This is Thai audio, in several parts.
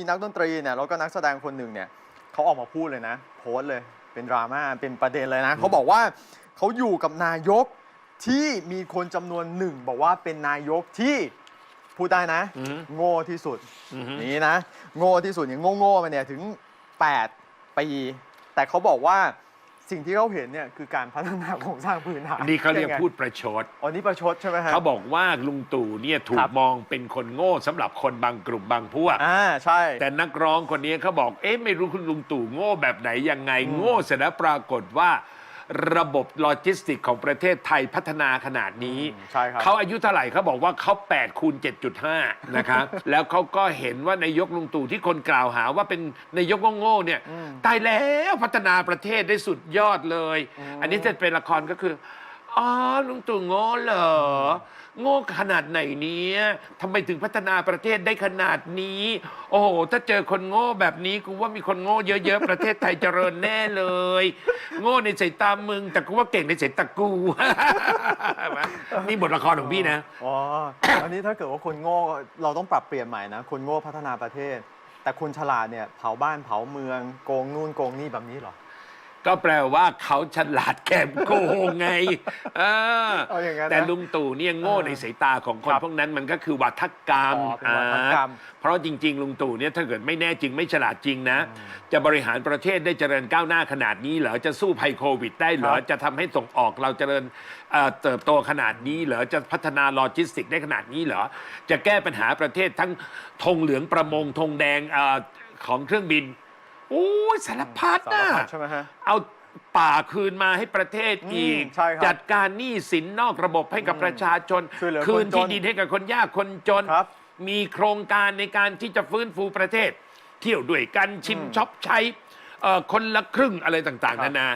มีนักดนตรีเนี่ยแล้วก็นักแสดงคนหนึ่งเนี่ยเขาออกมาพูดเลยนะ โพสต์เลยเป็นดราม่าเป็นประเด็นเลยนะเขาบอกว่าเขาอยู่กับนายกที่มีคนจำนวนหนึ่งบอกว่าเป็นนายกที่พูดได้นะ อือฮึโง่ที่สุดอือฮึ นี่นะ โง่ที่สุดอย่างโง่ๆมาเนี่ยถึง 8 ปี แต่เขาบอกว่า สิ่งที่เขาเห็นเนี่ยคือการพัฒนาโครงสร้างพื้นฐานนี่เขาเรียกงไงพูดประชด อ๋อนี่ประชดใช่ไหมฮะ เขาบอกว่าลุงตู่เนี่ยถูครักบมองเป็นคนโง่สำหรับคนบางกลุ่มบางพวกอ่าใช่ แต่นักร้องคนนี้เขาบอกเอ๊ะไม่รู้คุณลุงตู่โง่แบบไหนยังไงอืมโง่เสร็จแล้วปรากฏว่า ระบบโลจิสติกของประเทศไทยพัฒนาขนาดนี้ ใช่ครับ เขาอายุเท่าไหร่เขาบอกว่าเขา8คูณ7.5 นะครับ แล้วเขาก็เห็นว่านายกลุงตู่ที่คนกล่าวหาว่าเป็นนายกโง่ๆเนี่ยอืมตายแล้วพัฒนาประเทศได้สุดยอดเลยอืมอันนี้จะเป็นละครก็คือ อ๋อลุงตู่โง่เหรอ โง่ขนาดไหนเนี้ยทำไมถึงพัฒนาประเทศได้ขนาดนี้ โอ้โห ถ้าเจอคนโง่แบบนี้กูว่ามีคนโง่เยอะๆ ประเทศไทยเจริญแน่เลย โง่ในสายตามึง แต่กูว่าเก่งในสายตากู นี่บทละครของพี่นะ อ๋อ อันนี้ถ้าเกิดว่าคนโง่เราต้องปรับเปลี่ยนใหม่นะ คนโง่พัฒนาประเทศ แต่คนฉลาดเนี่ยเผาบ้านเผาเมืองโกงนู่นโกงนี่แบบนี้เหรอ ก็แปลว่าเขาฉลาดแกมโกงไงเออเอาอย่างนั้นนะแต่ลุงตู่เนี่ยโง่ในสายตาของคนครับพวกนั้นมันก็คือวัฒกรรมอ๋อเป็นวัฒกรรม อ่าเพราะจริง ๆ ลุงตู่เนี่ยถ้าเกิดไม่แน่จริงไม่ฉลาดจริงนะ จะบริหารประเทศได้เจริญก้าวหน้าขนาดนี้เหรอจะสู้ภัยโควิดได้เหรอครับจะทำให้ส่งออกเราเจริญเอ่อเติบโตขนาดนี้เหรอจะพัฒนาโลจิสติกได้ขนาดนี้เหรอจะแก้ปัญหาประเทศทั้งธงเหลืองประมงธงแดงเออของเครื่องบิน โอ้ยสารพัดสารนะพัดใช่ไหมฮะ เอาป่าคืนมาให้ประเทศอีก อืมใช่ครับจัดการหนี้สินนอกระบบให้กับอืมประชาชน ช่วยเหลือคืนคนจนที่ดินให้กับคนยากคนจน ครับ มีโครงการในการที่จะฟื้นฟูประเทศ เที่ยวด้วยกันชิมอืมช็อปใช้เอ่อคนละครึ่งอะไรต่างครัๆบนานา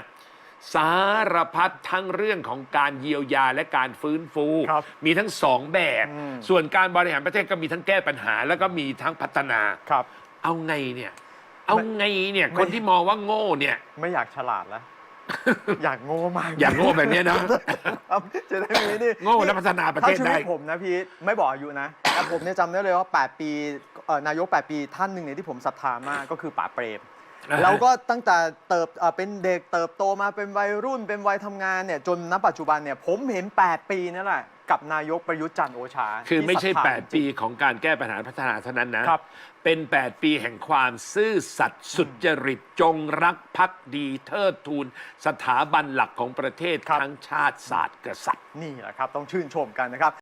สารพัดทั้งเรื่องของการเยียวยาและการฟื้นฟู ครับมีทั้งสองแบบอืมส่วนการบริหารประเทศก็มีทั้งแก้ปัญหา แล้วก็มีทั้งพัฒนา ครับ เอาไงเนี่ย เอาไงเนี่ยไม่คนที่มองว่าโง่เนี่ย ไม่อยากฉลาดแล้ว อยากโง่มากอย่างโง่แบบเนี้ยนะ ครับจะได้มีนี่โง่และพัฒนาประเทศถ้าชีได้ วิตผมนะพี่ไม่บอกอายุนะ แต่ผมเนี่ยจำได้เลยว่า 8 ปีเอ่อนายก 8 ปีท่านหนึ่งเนี่ยที่ผมศรัทธามากก็คือป๋าเปรมอ่าฮะ เราก็ตั้งแต่เติบเอ่อเป็นเด็กเติบโตมาเป็นวัยรุ่นเป็นวัยทำงานเนี่ยจนณปัจจุบันเนี่ยผมเห็น 8 ปีนั่นแหละกับนายกประยุทธ์จันทร์โอชาคือไม่ใช่ ที่ศรัทธา8ปีของการแก้ปัญหาพัฒนาเท่านั้นนะ ครับ เป็น 8 ปีแห่งความซื่อสัตย์สุจริตจงรักภักดีเทิดทูน สถาบันหลักของประเทศครับทั้งชาติศาสตร์กษัตริย์ นี่แหละครับ ต้องชื่นชมกันนะครับ